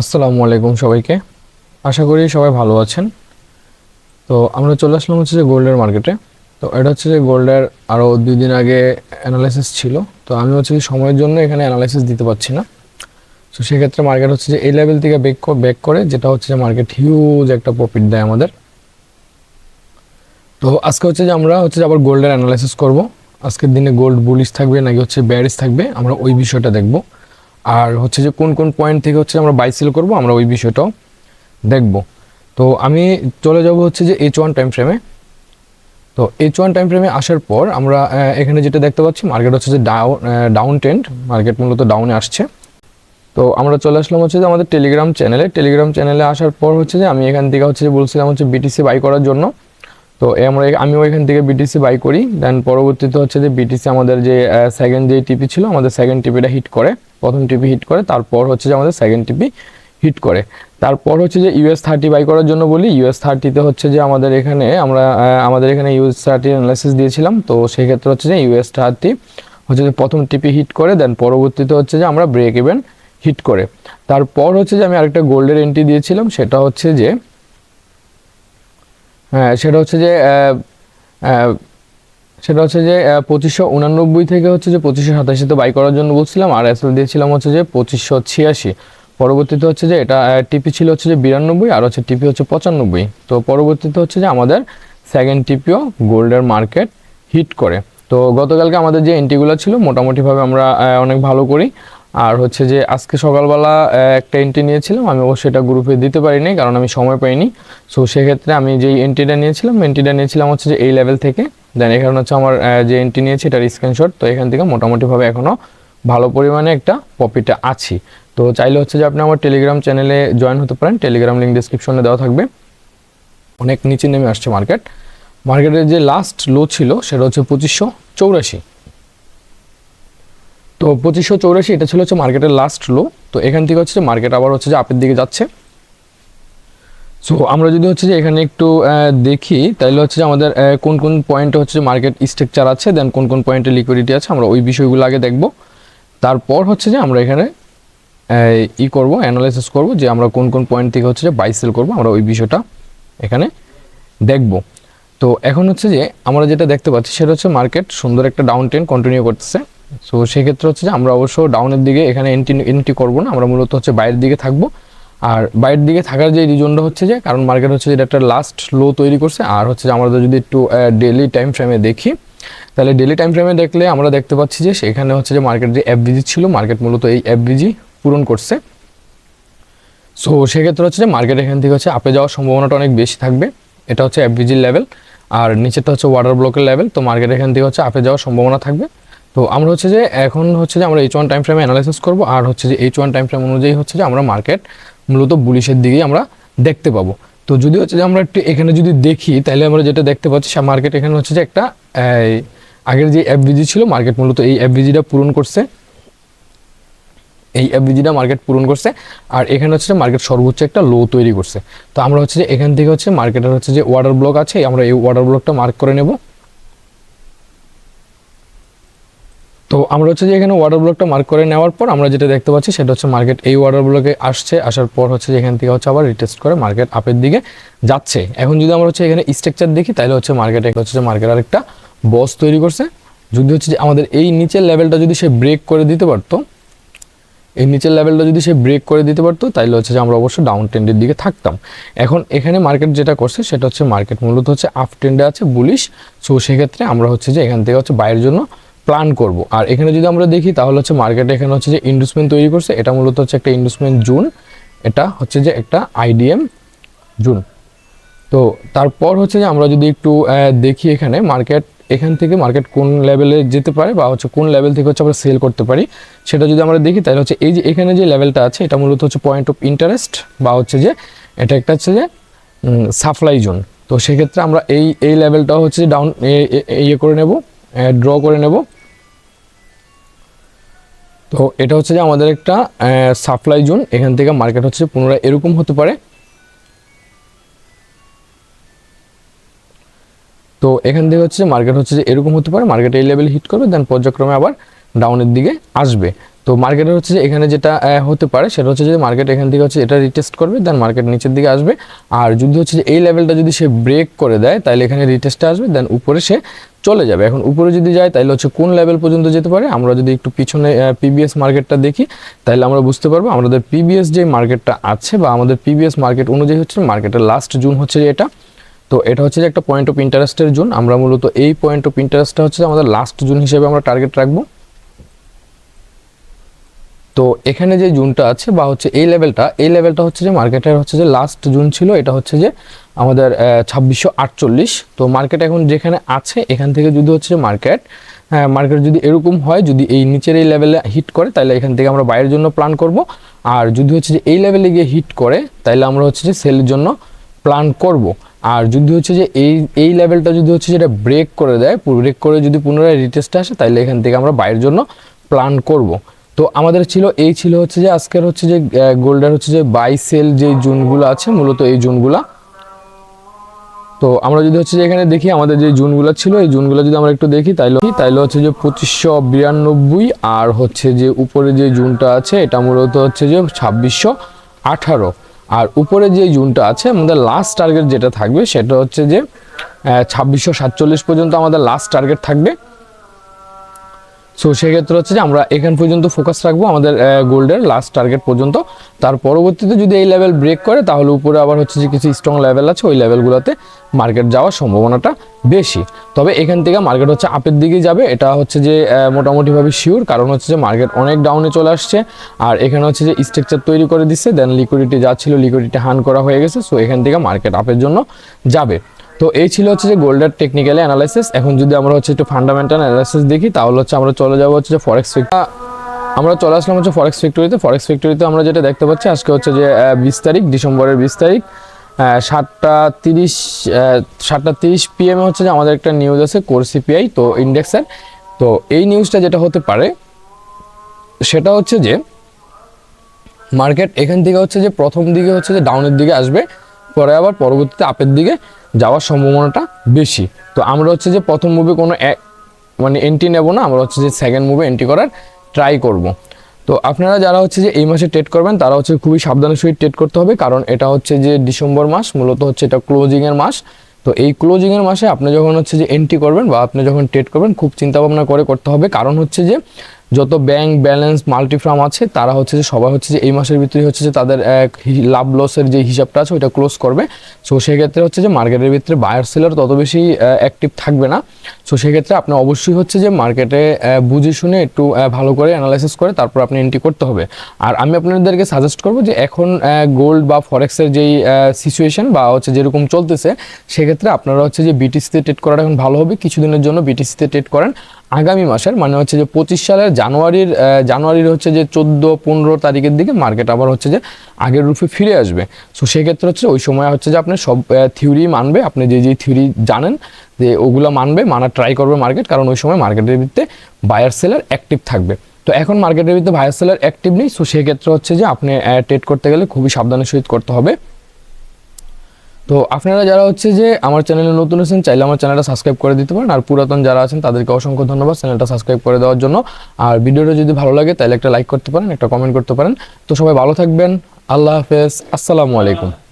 আসসালামু আলাইকুম সবাইকে। আশা করি সবাই ভালো আছেন। তো আমরা চলে আসলাম হচ্ছে যে গোল্ডের মার্কেটে। তো এটা হচ্ছে যে গোল্ডের আরও দুই দিন আগে অ্যানালাইসিস ছিল। তো আমি হচ্ছে যে সময়ের জন্য এখানে অ্যানালাইসিস দিতে পারছি না। তো সেক্ষেত্রে মার্কেট হচ্ছে যে এই লেভেল থেকে বেক ব্যাক করে, যেটা হচ্ছে যে মার্কেট হিউজ একটা প্রফিট দেয় আমাদের। তো আজকে হচ্ছে যে আমরা হচ্ছে যে আবার গোল্ডের অ্যানালাইসিস করব। আজকের দিনে গোল্ড বুলিশ থাকবে নাকি হচ্ছে ব্যারিস থাকবে, আমরা ওই বিষয়টা দেখব। আর হচ্ছে যে কোন কোন পয়েন্ট থেকে হচ্ছে আমরা বাই সেল করব, আমরা ওই বিষয়টাও দেখব। তো আমি চলে যাব হচ্ছে যে এইচ ওয়ান টাইম ফ্রেমে তো এইচ ওয়ান টাইম ফ্রেমে আসার পর আমরা এখানে যেটা দেখতে পাচ্ছি মার্কেট হচ্ছে যে ডাউন ডাউন ট্রেন্ড মার্কেট মূলত ডাউনে আসছে। তো আমরা চলে আসলাম হচ্ছে যে আমাদের টেলিগ্রাম চ্যানেলে টেলিগ্রাম চ্যানেলে আসার পর হচ্ছে যে আমি এখান থেকে হচ্ছে যে বলছিলাম হচ্ছে বিটিসি বাই করার জন্য। তো আমরা আমিও এখান থেকে বিটিসি বাই করি। দেন পরবর্তীতে হচ্ছে যে বিটিসি আমাদের যে সেকেন্ড যে টিপি ছিল, আমাদের সেকেন্ড টিপিটা হিট করে। প্রথম টিপি হিট করে, তারপর হচ্ছে যে আমাদের সেকেন্ড টিপি হিট করে। তারপর হচ্ছে যে ইউএস থার্টি বাই করার জন্য বলি ইউএস থার্টিতে হচ্ছে যে আমাদের এখানে আমরা আমাদের এখানে ইউএস থার্টি অ্যানালাইসিস দিয়েছিলাম, তো সেক্ষেত্রে হচ্ছে যে ইউএস থার্টি হচ্ছে যে প্রথম টিপি হিট করে দেন পরবর্তীতে হচ্ছে যে আমরা ব্রেক ইভেন হিট করে। তারপর হচ্ছে যে আমি আরেকটা গোল্ডের এন্ট্রি দিয়েছিলাম, সেটা হচ্ছে যে হ্যাঁ সেটা হচ্ছে যে সেটা হচ্ছে যে পঁচিশশো উনানব্বই থেকে হচ্ছে যে পঁচিশশো সাতাশিতে বাই করার জন্য বলছিলাম, আর এসএল দিয়েছিলাম হচ্ছে যে পঁচিশশো ছিয়াশি। পরবর্তীতে হচ্ছে যে এটা টিপি ছিল হচ্ছে যে বিরানব্বই, আর হচ্ছে টিপি হচ্ছে পঁচানব্বই। তো পরবর্তীতে হচ্ছে যে আমাদের সেকেন্ড টিপিও গোল্ডের মার্কেট হিট করে। তো গতকালকে আমাদের যে এন্ট্রিগুলো ছিল, মোটামুটিভাবে আমরা অনেক ভালো করি। আর হচ্ছে যে আজকে সকালবেলা একটা এন্ট্রি নিয়েছিলাম, আমি অবশ্যই এটা গ্রুপে দিতে পারিনি, কারণ আমি সময় পাইনি। সো সেক্ষেত্রে আমি যেই এন্ট্রিটা নিয়েছিলাম এন্ট্রিটা নিয়েছিলাম হচ্ছে যে এই লেভেল থেকে। দেন এখানে হচ্ছে আমার যে এন্ট্রি নিয়েছি এটার স্ক্রিনশট তো এখান থেকে মোটামুটিভাবে এখনও ভালো পরিমাণে একটা প্রফিটে আছি। তো চাইলে হচ্ছে যে আপনি আমার টেলিগ্রাম চ্যানেলে জয়েন হতে পারেন টেলিগ্রাম লিঙ্ক ডিসক্রিপশনে দেওয়া থাকবে। অনেক নিচে নেমে আসছে মার্কেট মার্কেটের যে লাস্ট লো ছিল, সেটা হচ্ছে পঁচিশশো চৌরাশি। তো পঁচিশশো চৌরাশি, এটা ছিল হচ্ছে মার্কেটের লাস্ট লো তো এখান থেকে হচ্ছে যে মার্কেট আবার হচ্ছে যে আপের দিকে যাচ্ছে। সো আমরা যদি হচ্ছে যে এখানে একটু দেখি তাহলে হচ্ছে যে আমাদের কোন কোন পয়েন্টে হচ্ছে মার্কেট স্ট্রাকচার আছে দেন কোন কোন পয়েন্টে লিকুইডিটি আছে, আমরা ওই বিষয়গুলো আগে দেখব। তারপর হচ্ছে যে আমরা এখানে ই করব অ্যানালাইসিস করব যে আমরা কোন কোন পয়েন্ট থেকে হচ্ছে যে বাই সেল করব, আমরা ওই বিষয়টা এখানে দেখব। তো এখন হচ্ছে যে আমরা যেটা দেখতে পাচ্ছি সেটা হচ্ছে মার্কেট সুন্দর একটা ডাউন ট্রেন কন্টিনিউ করতেছে। সো সেক্ষেত্রে হচ্ছে যে আমরা অবশ্য ডাউনের দিকে এখানে এন্ট্রি এন্ট্রি করব না, আমরা মূলত হচ্ছে বাইরের দিকে থাকব। আর বাইরের দিকে থাকার যে রিজনটা হচ্ছে যে, কারণ মার্কেট হচ্ছে যে এটা একটা লাস্ট লো তৈরি করছে, আর হচ্ছে যে আমরা যদি একটু ডেলি টাইম ফ্রেমে দেখি, তাহলে ডেলি টাইম ফ্রেমে দেখলে আমরা দেখতে পাচ্ছি যে সেখানে হচ্ছে যে মার্কেট যে এফবিজি ছিল মার্কেট মূলত এই এফবিজি পূরণ করছে। সো সেক্ষেত্রে হচ্ছে যে মার্কেট এখান থেকে হচ্ছে আপে যাওয়ার সম্ভাবনাটা অনেক বেশি থাকবে। এটা হচ্ছে এফবিজির লেভেল আর নিচেরটা হচ্ছে ওয়াটার ব্লকের লেভেল তো মার্কেট এখান থেকে হচ্ছে আপে যাওয়ার সম্ভাবনা থাকবে। তো আমরা হচ্ছে যে এখন হচ্ছে যে আমরা এইচ ওয়ান টাইম ফ্রেমে অ্যানালাইসিস করব, আর হচ্ছে যে এইচ ওয়ান টাইম ফ্রেম অনুযায়ী হচ্ছে যে আমরা মার্কেট মূলত বুলিশের দিকেই আমরা দেখতে পাবো। তো যদি হচ্ছে যে আমরা একটু এখানে যদি দেখি, তাহলে আমরা যেটা দেখতে পাচ্ছি, সে মার্কেট এখানে হচ্ছে যে একটা আগের যে এফবিজি ছিল মার্কেট মূলত এই এফবিজিটা পূরণ করছে। এই এফবিজিটা মার্কেট পূরণ করছে, আর এখানে হচ্ছে যে মার্কেট সর্বোচ্চ একটা লো তৈরি করছে। তো আমরা হচ্ছে যে এখান থেকে হচ্ছে মার্কেটের হচ্ছে যে ওয়াটার ব্লক আছে, আমরা এই ওয়াটার ব্লকটা মার্ক করে নেব। তো আমরা হচ্ছে যে এখানে ওয়াটার ব্লকটা মার্ক করে নেওয়ার পর আমরা যেটা দেখতে পাচ্ছি সেটা হচ্ছে মার্কেট এই ওয়াটার ব্লকে আসছে, আসার পর হচ্ছে যে এখান থেকে হচ্ছে আবার রিটেস্ট করে মার্কেট আপের দিকে যাচ্ছে। এখন যদি আমরা হচ্ছে এখানে স্ট্রাকচার দেখি, তাহলে হচ্ছে মার্কেট হচ্ছে যে মার্কেট আরেকটা বস তৈরি করছে। যদি হচ্ছে যে আমাদের এই নিচের লেভেলটা যদি সে ব্রেক করে দিতে পারতো, এই নিচের লেভেলটা যদি সে ব্রেক করে দিতে পারতো, তাহলে হচ্ছে যে আমরা অবশ্যই ডাউন ট্রেন্ডের দিকে থাকতাম। এখন এখানে মার্কেট যেটা করছে, সেটা হচ্ছে মার্কেট মূলত হচ্ছে আপ ট্রেন্ডে আছে বুলিশ সো সেক্ষেত্রে আমরা হচ্ছে যে এখান থেকে হচ্ছে বাইরের জন্য প্ল্যান করব। আর এখানে যদি আমরা দেখি, তাহলে হচ্ছে মার্কেটে এখানে হচ্ছে যে ইন্ডুসমেন্ট তৈরি করছে, এটা মূলত হচ্ছে একটা ইন্ডুসমেন্ট জুন, এটা হচ্ছে যে একটা আইডিএম জুন। তো তারপর হচ্ছে যে আমরা যদি একটু দেখি এখানে মার্কেট এখান থেকে মার্কেট কোন লেভেলে যেতে পারে বা হচ্ছে কোন লেভেল থেকে হচ্ছে আমরা সেল করতে পারি, সেটা যদি আমরা দেখি, তাহলে হচ্ছে এই যে এখানে যে লেভেলটা আছে, এটা মূলত হচ্ছে পয়েন্ট অফ ইন্টারেস্ট বা হচ্ছে যে এটা একটা হচ্ছে যে সাপ্লাই জোন তো সেক্ষেত্রে আমরা এই এই লেভেলটা হচ্ছে ডাউন ইয়ে করে নেব ড্র করে নেব। তো এটা হচ্ছে যে আমাদের একটা সাপ্লাই জোন এখান থেকে মার্কেট হচ্ছে পুনরায় এরকম হতে পারে। তো এখান থেকে হচ্ছে মার্কেট হচ্ছে যে এরকম হতে পারে। মার্কেট এই লেভেল হিট করবে দেন পর্যায়ক্রমে আবার ডাউনের দিকে আসবে। তো মার্কেটের হচ্ছে যে এখানে যেটা হতে পারে সেটা হচ্ছে যে মার্কেট এখান থেকে হচ্ছে এটা রিটেস্ট করবে দেন মার্কেট নিচের দিকে আসবে। আর যদি হচ্ছে যে এই লেভেলটা যদি সে ব্রেক করে দেয় তাহলে এখানে রিটেস্টে আসবে দেন উপরে সে চলে যাবে। এখন উপরে যদি যায় তাহলে হচ্ছে কোন লেভেল পর্যন্ত যেতে পারে? আমরা যদি একটু পিছনে পিবিএস মার্কেটটা দেখি তাহলে আমরা বুঝতে পারব আমাদের পিবিএস যে মার্কেটটা আছে বা আমাদের পিবিএস মার্কেট অনুযায়ী হচ্ছে মার্কেটের লাস্ট জুন হচ্ছে যে এটা। তো এটা হচ্ছে যে একটা পয়েন্ট অফ ইন্টারেস্টের জুন। আমরা মূলত এই পয়েন্ট অফ ইন্টারেস্টটা হচ্ছে আমাদের লাস্ট জুন হিসেবে আমরা টার্গেট রাখব। তো এখানে যে জুনটা আছে বা হচ্ছে এই লেভেলটা এই লেভেলটা হচ্ছে যে মার্কেটের হচ্ছে যে লাস্ট জুন ছিল, এটা হচ্ছে যে আমাদের ছাব্বিশশো আটচল্লিশ। তো মার্কেট এখন যেখানে আছে, এখান থেকে যদি হচ্ছে যে মার্কেট হ্যাঁ মার্কেট যদি এরকম হয়, যদি এই নিচের এই লেভেলে হিট করে, তাহলে এখান থেকে আমরা বাইরের জন্য প্ল্যান করব। আর যদি হচ্ছে যে এই লেভেলে গিয়ে হিট করে, তাহলে আমরা হচ্ছে যে সেলের জন্য প্ল্যান করব। আর যদি হচ্ছে যে এই এই লেভেলটা যদি হচ্ছে যেটা ব্রেক করে দেয় ব্রেক করে যদি পুনরায় রিটেস্টে আসে, তাহলে এখান থেকে আমরা বাইরের জন্য প্ল্যান করব। তো আমাদের ছিল, এই ছিল হচ্ছে যে আজকের হচ্ছে যে গোল্ডের হচ্ছে যে বাই সেল যে জুনগুলো আছে, মূলত এই জুনগুলা। তো আমরা যদি হচ্ছে যে এখানে দেখি, আমাদের যে জুনগুলো ছিল, এই জুনগুলো যদি আমরা একটু দেখি, তাইলে তাইলে হচ্ছে যে পঁচিশশো বিরানব্বই আর হচ্ছে যে উপরে যে জুনটা আছে, এটা মূলত হচ্ছে যে ছাব্বিশশো আঠারো। আর উপরে যে জুনটা আছে, আমাদের লাস্ট টার্গেট যেটা থাকবে, সেটা হচ্ছে যে ছাব্বিশশো সাতচল্লিশ পর্যন্ত আমাদের লাস্ট টার্গেট থাকবে। সো সেক্ষেত্রে হচ্ছে যে আমরা এখান পর্যন্ত ফোকাস রাখব আমাদের গোল্ডের লাস্ট টার্গেট পর্যন্ত। তার পরবর্তীতে যদি এই লেভেল ব্রেক করে, তাহলে উপরে আবার হচ্ছে যে কিছু স্ট্রং লেভেল আছে, ওই লেভেলগুলোতে মার্কেট যাওয়ার সম্ভাবনাটা বেশি। তবে এখান থেকে মার্কেট হচ্ছে আপের দিকেই যাবে, এটা হচ্ছে যে মোটামুটিভাবে শিওর কারণ হচ্ছে যে মার্কেট অনেক ডাউনে চলে আসছে, আর এখানে হচ্ছে যে স্ট্রাকচার তৈরি করে দিচ্ছে দেন লিকুইডিটি যা ছিল লিকুইডিটি হান করা হয়ে গেছে সো এখান থেকে মার্কেট আপের জন্য যাবে। তো এই ছিল হচ্ছে যে গোল্ডের টেকনিক্যালি অ্যানালাইসিস এখন যদি আমরা হচ্ছে একটু ফান্ডামেন্টাল অ্যানালাইসিস দেখি, তাহলে হচ্ছে আমরা চলে যাব হচ্ছে যে ফরেক্স আমরা চলে আসলাম হচ্ছে ফরেক্স ফ্যাক্টরিতে ফরেক্স ফ্যাক্টরিতে আমরা যেটা দেখতে পাচ্ছি, আজকে হচ্ছে যে বিশ তারিখ, ডিসেম্বরের বিশ তারিখ। সাতটা তিরিশ সাতটা তিরিশ পিএম হচ্ছে যে আমাদের একটা নিউজ আছে কোর সিপিআই তো ইন্ডেক্সের তো এই নিউজটা যেটা হতে পারে, সেটা হচ্ছে যে মার্কেট এখান থেকে হচ্ছে যে প্রথম দিকে হচ্ছে যে ডাউনের দিকে আসবে, পরে আবার পরবর্তীতে আপের দিকে যাওয়ার সম্ভাবনাটা বেশি। তো আমরা হচ্ছে যে প্রথম মুভি কোনো এক মানে এন্ট্রি নেব না, আমরা হচ্ছে যে সেকেন্ড মুভি এন্ট্রি করার ট্রাই করব। তো আপনারা যারা হচ্ছে যে এই মাসে ট্রেড করবেন, তারা হচ্ছে খুবই সাবধানের সহিত ট্রেড করতে হবে, কারণ এটা হচ্ছে যে ডিসেম্বর মাস, মূলত হচ্ছে এটা ক্লোজিংয়ের মাস। তো এই ক্লোজিংয়ের মাসে আপনি যখন হচ্ছে যে এন্ট্রি করবেন বা আপনি যখন ট্রেড করবেন, খুব চিন্তা ভাবনা করে করতে হবে। কারণ হচ্ছে যে যত ব্যাংক ব্যালেন্স মাল্টিফার্ম আছে, তারা হচ্ছে যে, সবাই হচ্ছে যে, এই মাসের ভিতরে হচ্ছে যে, তাদের এক লাভ লসের যে হিসাবটা আছে, ওইটা ক্লোজ করবে। সো সেক্ষেত্রে হচ্ছে যে মার্কেটের ভিতরে বায়ার সেলার তত বেশি অ্যাক্টিভ থাকবে না। সো সেক্ষেত্রে আপনি অবশ্যই হচ্ছে যে মার্কেটে বুঝে শুনে একটু ভালো করে অ্যানালাইসিস করে তারপর আপনি এন্ট্রি করতে হবে। আর আমি আপনাদেরকে সাজেস্ট করব যে, এখন গোল্ড বা ফরেক্সের যেই সিচুয়েশন বা হচ্ছে যেরকম চলতেছে, সেক্ষেত্রে আপনারা হচ্ছে যে বিটিসিতে ট্রেড করাটা এখন ভালো হবে। কিছুদিনের জন্য বিটিসিতে ট্রেড করেন। আগামী মাসের মানে হচ্ছে যে পঁচিশ সালের জানুয়ারির জানুয়ারির হচ্ছে যে চোদ্দ, পনেরো তারিখের দিকে মার্কেট আবার হচ্ছে যে আগের রূপে ফিরে আসবে। সো সেক্ষেত্রে হচ্ছে ওই সময় হচ্ছে যে আপনি সব থিওরি মানবে, আপনি যে যে থিওরি জানেন, যে ওগুলো মানবে মানা ট্রাই করবে মার্কেট কারণ ওই সময় মার্কেটের ভিত্তিতে বায়ার সেলার অ্যাক্টিভ থাকবে। তো এখন মার্কেটের ভিত্তিতে বায়ার সেলার অ্যাক্টিভ নেই সো সেক্ষেত্রে হচ্ছে যে আপনি ট্রেড করতে গেলে খুবই সাবধানের সহিত করতে হবে। তো আপনারা যারা হচ্ছে যে আমার চ্যানেলে নতুন আছেন, চাইলে আমার চ্যানেলটা সাবস্ক্রাইব করে দিতে পারেন। আর পুরাতন যারা আছেন, তাদেরকে অসংখ্য ধন্যবাদ চ্যানেলটা সাবস্ক্রাইব করে দেওয়ার জন্য। আর ভিডিওটা যদি ভালো লাগে, তাহলে একটা লাইক করতে পারেন, একটা কমেন্ট করতে পারেন। তো সবাই ভালো থাকবেন। আল্লাহ হাফেজ। আসসালামু আলাইকুম।